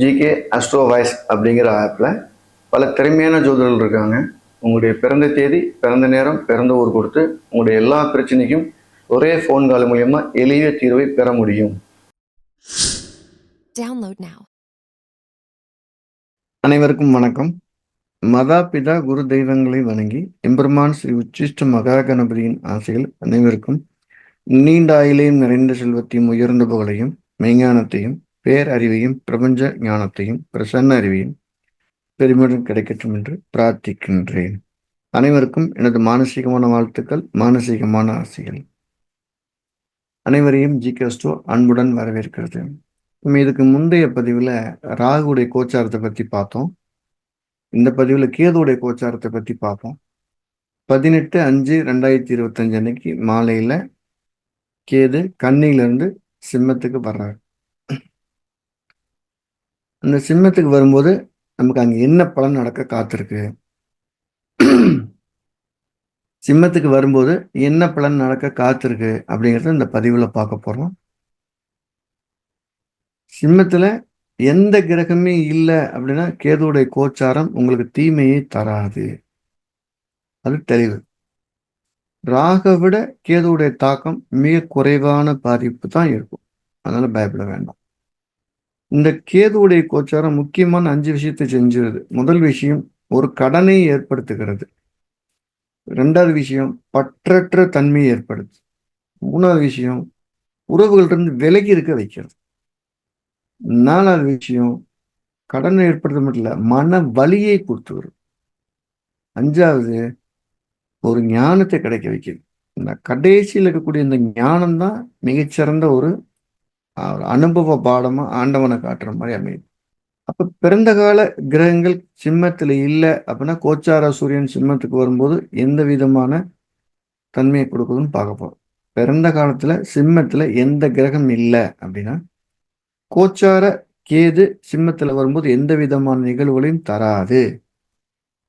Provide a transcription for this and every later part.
GK astro voice அப்படிங்கிற ஆப்பில் பல திறமையான ஜோதிடர்கள் இருக்காங்க. உங்களுடைய பிறந்த தேதி பிறந்த நேரம் பிறந்த ஊர் கொடுத்து உங்களுடைய எல்லா பிரச்சனைக்கும் ஒரே ஃபோன் கால் மூலயமா எளிய தீர்வை பெற முடியும். அனைவருக்கும் வணக்கம். மதா பிதா குரு தெய்வங்களை வணங்கி எம்பெருமான் ஸ்ரீ உச்சிஷ்ட மகா கணபதியின் ஆசைகள் அனைவருக்கும் நீண்ட ஆயிலையும் நிறைந்த செல்வத்தையும் உயர்ந்த புகழையும் மெய்ஞானத்தையும் பேரறிவையும் பிரபஞ்ச ஞானத்தையும் பிரசன்ன அறிவையும் பெருமையுடன் கிடைக்கட்டும் என்று பிரார்த்திக்கின்றேன். அனைவருக்கும் எனது மானசீகமான வாழ்த்துக்கள் மானசீகமான ஆசைகள். அனைவரையும் ஜி ஸ்டோ அன்புடன் வரவேற்கிறது. நம்ம இதுக்கு முந்தைய பதிவில் ராகுடைய கோச்சாரத்தை பற்றி பார்த்தோம். இந்த பதிவில் கேதுடைய கோச்சாரத்தை பற்றி பார்ப்போம். பதினெட்டு அஞ்சு ரெண்டாயிரத்தி இருபத்தஞ்சு அன்னைக்கு மாலையில் கேது கன்னியிலிருந்து சிம்மத்துக்கு வர்றாரு. அந்த சிம்மத்துக்கு வரும்போது நமக்கு அங்கே என்ன பலன் நடக்க காத்திருக்கு? சிம்மத்துக்கு வரும்போது என்ன பலன் நடக்க காத்திருக்கு அப்படிங்கிறத இந்த பதிவில் பார்க்க போகிறோம் சிம்மத்தில் எந்த கிரகமே இல்லை அப்படின்னா கேதுவுடைய கோச்சாரம் உங்களுக்கு தீமையை தராது. அது தெளிவு. ராக விட கேதுவுடைய தாக்கம் மிக குறைவான பாதிப்பு தான் இருக்கும். அதனால் பயப்பட வேண்டாம். இந்த கேதுவுடைய கோச்சாரம் முக்கியமான அஞ்சு விஷயத்தை செஞ்சிருது. முதல் விஷயம் ஒரு கடனை ஏற்படுத்துகிறது. ரெண்டாவது விஷயம் பற்றற்ற தன்மையை ஏற்படுது மூணாவது விஷயம் உறவுகளிலிருந்து விலகி இருக்க வைக்கிறது. நாலாவது விஷயம் கடனை ஏற்படுத்த மட்டும் இல்ல மன வலியை கொடுத்து வரும் அஞ்சாவது ஒரு ஞானத்தை கிடைக்க வைக்கிறது. இந்த கடைசியில் இருக்கக்கூடிய இந்த ஞானம் தான் மிகச்சிறந்த ஒரு ஒரு அனுபவ பாடமாக ஆண்டவனை காட்டுற மாதிரி அமையுது. அப்போ பிறந்த கால கிரகங்கள் சிம்மத்தில் இல்லை அப்படின்னா கோச்சார சூரியன் சிம்மத்துக்கு வரும்போது எந்த விதமான தன்மையை கொடுக்குதுன்னு பார்க்க போகிறோம் பிறந்த காலத்தில் சிம்மத்தில் எந்த கிரகம் இல்லை அப்படின்னா கோச்சார கேது சிம்மத்தில் வரும்போது எந்த விதமான நிகழ்வுகளையும் தராது.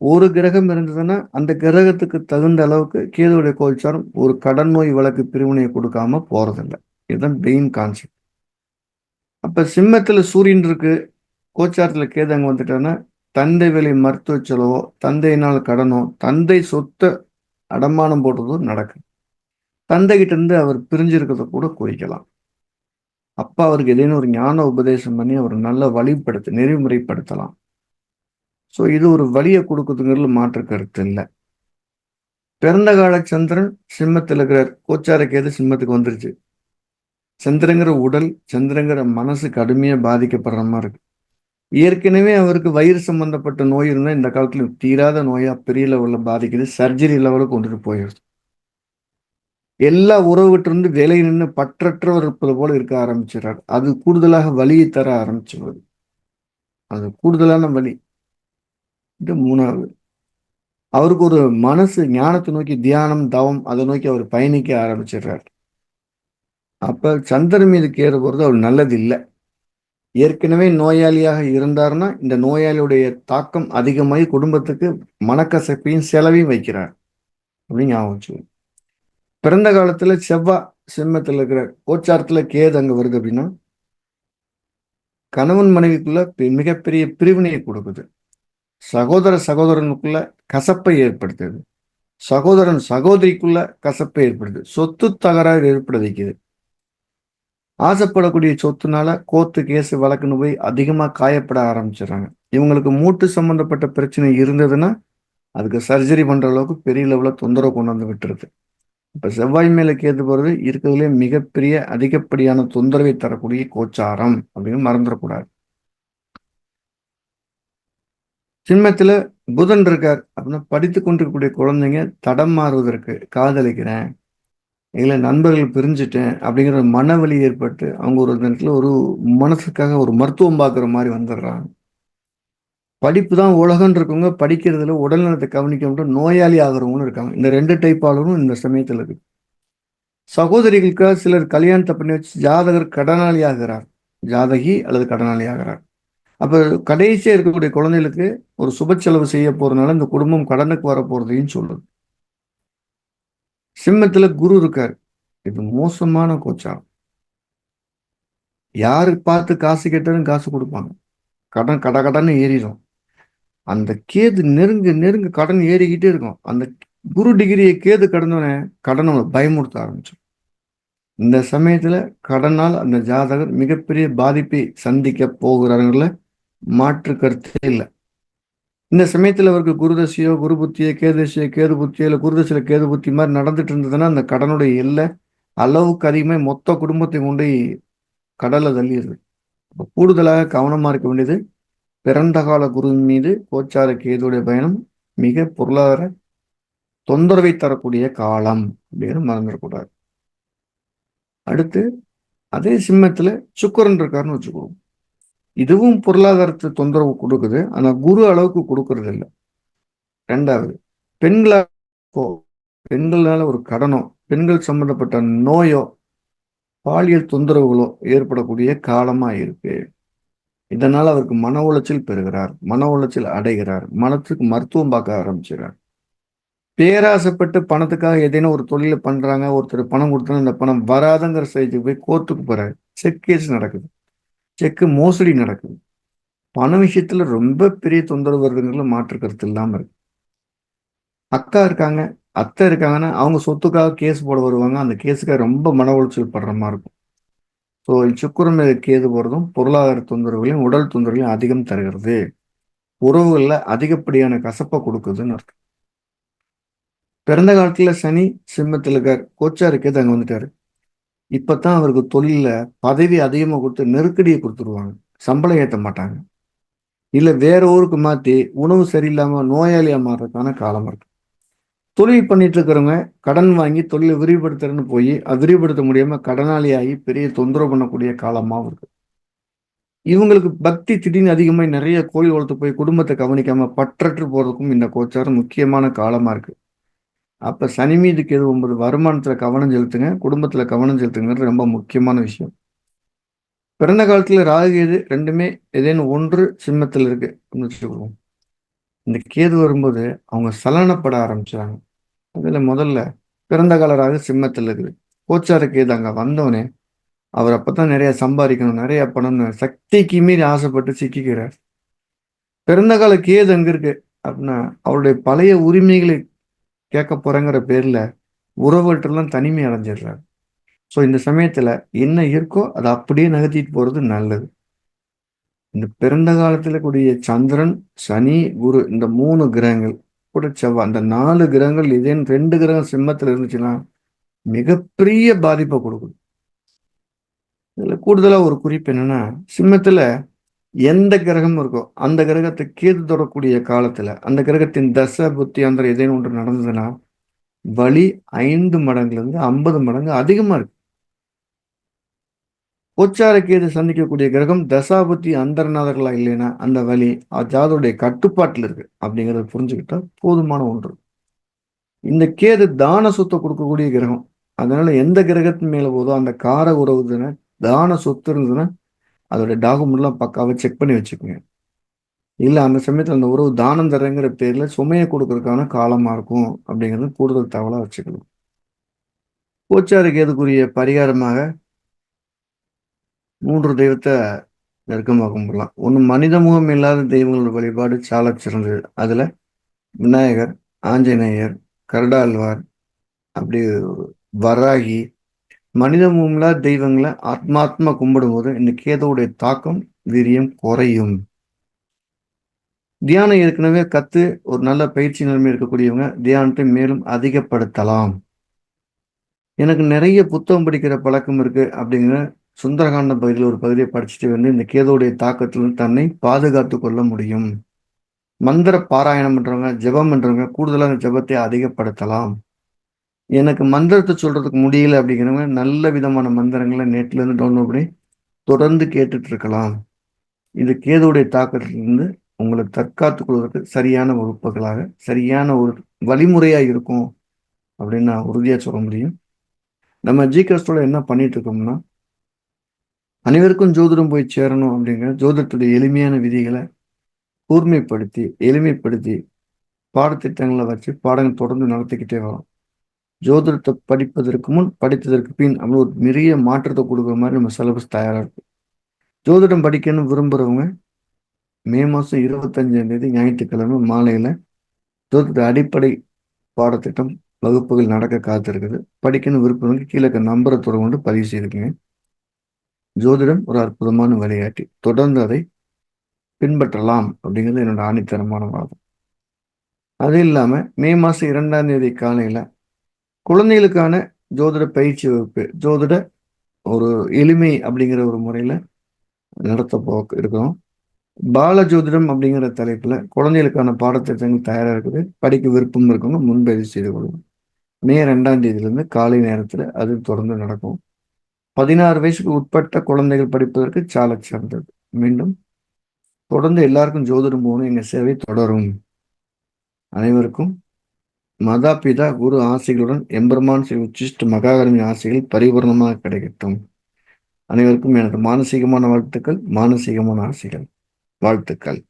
ஒரு கிரகம் இருந்ததுன்னா அந்த கிரகத்துக்கு தகுந்த அளவுக்கு கேதுவுடைய கோச்சாரம் ஒரு கடன் நோய் வழக்கு பிரிவினையை கொடுக்காம போறதில்லை. இதுதான் மெயின் கான்செப்ட் அப்ப சிம்மத்துல சூரியன் இருக்கு கோச்சாரத்துல கேது அங்க தந்தை விலை மருத்துவ செலவோ தந்தையினால் கடனோ தந்தை சொத்தை அடமானம் போடுறதோ நடக்கும் தந்தைகிட்ட இருந்து அவர் பிரிஞ்சிருக்கிறத கூட குறிக்கலாம். அப்பா அவருக்கு ஏதேனும் ஒரு ஞான உபதேசம் பண்ணி அவர் நல்ல வழிப்படுத்த நெறிமுறைப்படுத்தலாம். ஸோ இது ஒரு வழியை கொடுக்குதுங்கிறதுல மாற்று கருத்து இல்லை. பிறந்த கால சந்திரன் சிம்மத்தில் இருக்கிறார் கோச்சாரக்கு எது சிம்மத்துக்கு வந்துருச்சு. சந்திரங்கிற உடல் சந்திரங்கிற மனசு கடுமையாக பாதிக்கப்படுற மாதிரி இருக்கு. ஏற்கனவே அவருக்கு வயிறு சம்பந்தப்பட்ட நோய் இருந்தால் இந்த காலத்தில் தீராத நோயாக பெரிய லெவலில் பாதிக்குது. சர்ஜரி லெவலுக்கு கொண்டுட்டு போயிடுது எல்லா உறவுகிட்ட இருந்து விலை நின்று பற்றற்றவர் இருப்பது போல இருக்க ஆரம்பிச்சிடறார். அது கூடுதலாக வலியை தர ஆரம்பிச்சுவது அது கூடுதலான வலி. இது மூணாவது. அவருக்கு ஒரு மனசு ஞானத்தை நோக்கி தியானம் தவம் அதை நோக்கி அவர் பயணிக்க ஆரம்பிச்சிடுறார். அப்போ சந்திரன் மீது கேறு போகிறது அவர் நல்லது இல்லை ஏற்கனவே நோயாளியாக இருந்தாருன்னா இந்த நோயாளியுடைய தாக்கம் அதிகமாகி குடும்பத்துக்கு மனக்கசப்பையும் செலவையும் வைக்கிறார். அப்படின்னு ஞாபகம் வச்சுக்கணும் பிறந்த காலத்தில் செவ்வாய் சிம்மத்தில் இருக்கிற கோச்சாரத்தில் கேது அங்கே வருது அப்படின்னா கணவன் மனைவிக்குள்ள மிகப்பெரிய பிரிவினையை கொடுக்குது. சகோதர சகோதரனுக்குள்ள கசப்பை ஏற்படுத்துது. சகோதரன் சகோதரிக்குள்ள கசப்பை ஏற்படுது. சொத்து தகராறு ஏற்பட வைக்குது ஆசைப்படக்கூடிய சொத்துனால கோர்ட்டு கேஸ் வழக்குன்னு போய் அதிகமாக காயப்பட ஆரம்பிச்சிடுறாங்க. இவங்களுக்கு மூட்டு சம்மந்தப்பட்ட பிரச்சனை இருந்ததுன்னா அதுக்கு சர்ஜரி பண்ணுற அளவுக்கு பெரிய லெவலில் தொந்தரவு கொண்டு வந்து விட்டுருது. இப்போ செவ்வாய் மேலே கேது போகிறது இருக்கிறதுலே மிகப்பெரிய அதிகப்படியான தொந்தரவை தரக்கூடிய கோச்சாரம் அப்படின்னு மறந்துடக்கூடாது. சிம்மத்தில் புதன் இருக்கார் அப்படின்னா படித்து கொண்டிருக்கக்கூடிய குழந்தைங்க தடம் மாறுவதற்கு காதலிக்கிறேன் இல்லை நண்பர்கள் பிரிஞ்சுட்டேன் அப்படிங்கிற மனவழி ஏற்பட்டு அவங்க ஒரு நேரத்தில் ஒரு மனசுக்காக ஒரு மருத்துவம் பார்க்குற மாதிரி வந்துடுறாங்க. படிப்பு தான் உலகம்னு இருக்கவங்க படிக்கிறதுல உடல்நலத்தை கவனிக்க மட்டும் நோயாளி ஆகிறவங்களும் இருக்காங்க. இந்த ரெண்டு டைப் ஆளும் இந்த சமயத்தில் இருக்கு. சகோதரிகளுக்காக சிலர் கல்யாணத்தை பண்ணி வச்சு ஜாதகர் கடனாளி ஆகிறார். ஜாதகி அல்லது கடனாளி ஆகிறார். அப்போ கடைசியாக இருக்கக்கூடிய குழந்தைகளுக்கு ஒரு சுப செலவு செய்ய போறதுனால இந்த குடும்பம் கடனுக்கு வர போறதையும் சொல்லுது. சிம்மத்துல குரு இருக்கார். இது மோசமான கோச்சாரம். யாரு பார்த்து காசு கேட்டாலும் காசு கொடுப்பாங்க. கடன் கட கடன்னு ஏறிடும். அந்த கேது நெருங்க நெருங்க கடன் ஏறிக்கிட்டே இருக்கும். அந்த குரு டிகிரியை கேது கடந்தோடனே கடனை பயமுறுத்த ஆரம்பிச்சோம் இந்த சமயத்துல கடனால் அந்த ஜாதகர் மிகப்பெரிய பாதிப்பை சந்திக்க போகிறார்கள மாற்று கருத்தே இல்லை. இந்த சமயத்தில் அவருக்கு குருதசியோ குரு புத்தியோ கேதசியோ கேது புத்தியோ இல்லை குருதசியில் கேது புத்தி மாதிரி நடந்துட்டு இருந்ததுன்னா அந்த கடனுடைய எல்லை அளவுக்கு அதிகமாக மொத்த குடும்பத்தை கொண்டு கடலை தள்ளிடுது. கூடுதலாக கவனமாக இருக்க வேண்டியது பிறந்த கால குரு மீது கோச்சார கேதுடைய பயணம் மிக பொருளாதார தொந்தரவை தரக்கூடிய காலம் அப்படின்னு மறந்துடக்கூடாது. அடுத்து அதே சிம்மத்தில் சுக்கரன் இருக்காருன்னு வச்சுக்கோங்க. இதுவும் பொருளாதாரத்தை தொந்தரவு கொடுக்குது. ஆனா குரு அளவுக்கு கொடுக்கறது இல்லை ரெண்டாவது பெண்களோ பெண்களால ஒரு கடனோ பெண்கள் சம்பந்தப்பட்ட நோயோ பாலியல் தொந்தரவுகளோ ஏற்படக்கூடிய காலமா இருக்கு. இதனால் அவருக்கு மன உளைச்சல் பெறுகிறார் மன உளைச்சல் அடைகிறார் மனத்துக்கு மருத்துவம் பார்க்க ஆரம்பிச்சுறார் பேராசைப்பட்டு பணத்துக்காக ஏதேனும் ஒரு தொழிலை பண்றாங்க ஒருத்தர் பணம் கொடுத்தா இந்த பணம் வராதுங்கிற ஸ்டேஜுக்கு போய் கோர்ட்டுக்கு போகிறார் செக் கேஸ் நடக்குது. செக்கு மோசடி நடக்குது. பண விஷயத்துல ரொம்ப பெரிய தொந்தரவு வருதுங்கிற மாற்று கருத்து இல்லாம இருக்கு. அக்கா இருக்காங்க அத்தை இருக்காங்கன்னா அவங்க சொத்துக்காக கேஸ் போட வருவாங்க. அந்த கேஸுக்காக ரொம்ப மன உளைச்சல் படுற மாதிரி இருக்கும். ஸோ சுக்குரம் கேது போகிறதும் பொருளாதார தொந்தரவுகளையும் உடல் தொந்தரவுகளையும் அதிகம் தருகிறது. உறவுகளில் அதிகப்படியான கசப்பை கொடுக்குதுன்னு அர்த்தம். பிறந்த காலத்துல சனி சிம்மத்தில் இருக்கார். கோச்சாரு கேது அங்கே வந்துட்டாரு. இப்பதான் அவருக்கு தொழிலில் பதவி அதிகமாக கொடுத்து நெருக்கடியை கொடுத்துருவாங்க. சம்பளம் ஏற்ற மாட்டாங்க. இல்லை வேற ஊருக்கு மாற்றி உணவு சரியில்லாமல் நோயாளியாக மாறுறதுக்கான காலம் இருக்கு. தொழில் பண்ணிட்டு இருக்கிறவங்க கடன் வாங்கி தொழிலை விரிவுபடுத்துறேன்னு போய் அது விரிவுபடுத்த முடியாமல் கடனாளியாகி பெரிய தொந்தரவு பண்ணக்கூடிய காலமாகவும் இருக்கு. இவங்களுக்கு பக்தி திடீர்னு அதிகமாக நிறைய கோழி வளர்த்து போய் குடும்பத்தை கவனிக்காமல் பற்றற்று போகிறதுக்கும் இந்த கோச்சாரம் முக்கியமான காலமாக இருக்குது அப்போ சனி மீது கேது ஒன்பது? வருமானத்தில் கவனம் செலுத்துங்க. குடும்பத்தில் கவனம் செலுத்துங்கிறது ரொம்ப முக்கியமான விஷயம். பிறந்த காலத்தில் ராகு கேது ரெண்டுமே ஏதேனும் ஒன்று சிம்மத்தில் இருக்கு வச்சுக்குவோம் இந்த கேது வரும்போது அவங்க சலனப்பட ஆரம்பிச்சாங்க அதில் முதல்ல பிறந்த கால ராகு சிம்மத்தில் இருக்குது. கோச்சார கேது அங்கே வந்தவனே அவர் அப்போ தான் நிறைய சம்பாதிக்கணும் நிறையா பணம்னு சக்திக்கு மீறி ஆசைப்பட்டு சிக்கிக்கிறார். பிறந்த கால கேது அங்கே இருக்கு அப்படின்னா அவருடைய பழைய உரிமைகளை கேட்க போறேங்கிற பேர்ல உறவுகள்ட்டெல்லாம் தனிமை அடைஞ்சிடுறாரு ஸோ இந்த சமயத்துல என்ன இருக்கோ அதை அப்படியே நகர்த்திட்டு போறது நல்லது. இந்த பிறந்த காலத்துல கூடிய சந்திரன் சனி குரு இந்த மூணு கிரகங்கள் கூட செவ்வாய் அந்த நாலு கிரகங்கள் இதேன்னு ரெண்டு கிரகம் சிம்மத்துல இருந்துச்சுன்னா மிகப்பெரிய பாதிப்பை கொடுக்குது. இதுல கூடுதலா ஒரு குறிப்பு என்னன்னா சிம்மத்துல எந்த கிரகம் இருக்கோ அந்த கிரகத்தை கேது தொடரக்கூடிய காலத்துல அந்த கிரகத்தின் தச புத்தி அந்த ஏதேனும் ஒன்று நடந்ததுன்னா வலி ஐந்து மடங்குல இருந்து ஐம்பது மடங்கு அதிகமா இருக்கு. உச்சார கேது சந்திக்கக்கூடிய கிரகம் தசாபுத்தி அந்தரநாதர்களா இல்லைன்னா அந்த வலி ஜாதோடைய கட்டுப்பாட்டில் இருக்கு அப்படிங்கிறத புரிஞ்சுக்கிட்டா போதுமான ஒன்று. இந்த கேது தான சொத்தை கொடுக்கக்கூடிய கிரகம் அதனால எந்த கிரகத்தின் மேல போதோ அந்த கார உறவுதுன்னா தான சொத்து இருந்ததுன்னா அதோட டாக்குமெண்ட்லாம் பக்காவை செக் பண்ணி வச்சுக்கோங்க. இல்லை அந்த சமயத்தில் அந்த உறவு தானம் தரங்கிற பேரில் சுமையை கொடுக்கறதுக்கான காலமாக இருக்கும் அப்படிங்கிறது கூடுதல் தகவலாக வச்சுக்கணும். கோச்சாருக்கு எதுக்குரிய பரிகாரமாக? மூன்று தெய்வத்தை நெருக்கமாக கும்பிடலாம். ஒன்று மனித முகம் இல்லாத தெய்வங்களோட வழிபாடு சால சிறந்தது. அதில் விநாயகர் ஆஞ்சநேயர் கருடாழ்வார் அப்படி வராகி மனித தெய்வங்களை ஆத்மாத்மா கும்பிடும்போது இந்த கேதுவுடைய தாக்கம் வீரியம் குறையும். தியானம் ஏற்கனவே கத்து ஒரு நல்ல பயிற்சி நிலைமை இருக்கக்கூடியவங்க தியானத்தை மேலும் அதிகப்படுத்தலாம். எனக்கு நிறைய புத்தகம் படிக்கிற பழக்கம் இருக்கு அப்படிங்கிற சுந்தரகாண்ட பகுதியில் ஒரு பகுதியை படிச்சுட்டு வந்து இந்த கேதோடைய தாக்கத்திலிருந்து தன்னை பாதுகாத்து கொள்ள முடியும். மந்திர பாராயணம் பண்றவங்க ஜெபம் பண்றவங்க கூடுதலான ஜபத்தை அதிகப்படுத்தலாம். எனக்கு மந்திரத்தை சொல்றதுக்கு முடியல அப்படிங்கிறவங்க நல்ல விதமான மந்திரங்களை நெட்ல இருந்து டவுன்லோட் பண்ணி தொடர்ந்து கேட்டுட்டு இருக்கலாம் இது கேதுடைய தாக்கத்திலிருந்து உங்களை தற்காத்துக் கொள்வதற்கு சரியான வகுப்புகளாக சரியான ஒரு வழிமுறையா இருக்கும் அப்படின்னு நான் உறுதியா சொல்ல முடியும். நம்ம ஜி கிறிஸ்டோட என்ன பண்ணிட்டு இருக்கோம்னா அனைவருக்கும் ஜோதிடம் போய் சேரணும் அப்படிங்கிற ஜோதிடத்துடைய எளிமையான விதிகளை கூர்மைப்படுத்தி எளிமைப்படுத்தி பாடத்திட்டங்களை வச்சு பாடங்கள் தொடர்ந்து நடத்திக்கிட்டே வரோம். ஜோதிடத்தை படிப்பதற்கு முன் படித்ததற்கு பின் அப்படின்னு ஒரு நிறைய மாற்றத்தை கொடுக்குற மாதிரி நம்ம சிலபஸ் தயாராக இருக்கும் ஜோதிடம் படிக்கணும்னு விரும்புகிறவங்க மே மாதம் இருபத்தஞ்சாம் தேதி ஞாயிற்றுக்கிழமை மாலையில் ஜோதிட அடிப்படை பாடத்திட்டம் வகுப்புகள் நடக்க காத்திருக்குது. படிக்கணும் விருப்பவங்க கீழே நம்பரை தொடர்ந்து கொண்டு பதிவு செய்திருக்கீங்க ஜோதிடம் ஒரு அற்புதமான விளையாட்டு. தொடர்ந்து அதை பின்பற்றலாம் அப்படிங்கிறது என்னோட ஆணித்தரமான வாதம். அது இல்லாமல் மே மாதம் இரண்டாம் தேதி காலையில் குழந்தைகளுக்கான ஜோதிட பயிற்சி வகுப்பு ஜோதிட ஒரு எளிமை அப்படிங்கிற ஒரு முறையில் நடத்த போ இருக்கிறோம் பால ஜோதிடம் அப்படிங்கிற தலைப்பில் குழந்தைகளுக்கான பாடத்திட்டங்கள் தயாராக இருக்குது. படிக்க விருப்பம் இருக்கவங்க முன்பதிவு செய்து கொள்ளுங்க மே ரெண்டாம் தேதியிலேருந்து காலை நேரத்தில் அது தொடர்ந்து நடக்கும். பதினாறு வயசுக்கு உட்பட்ட குழந்தைகள் படிப்பதற்கு சால சிறந்தது மீண்டும் தொடர்ந்து எல்லாருக்கும் ஜோதிடம் போகணும் எங்கள் சேவை தொடரும். அனைவருக்கும் மாதா பிதா குரு ஆசைகளுடன் எம்பெருமான் ஸ்ரீ உச்சிஷ்ட மகாகரமி ஆசைகள் பரிபூர்ணமாக கிடைக்கட்டும். அனைவருக்கும் எனது மானசீகமான வாழ்த்துக்கள் மானசீகமான ஆசைகள். வாழ்த்துக்கள்.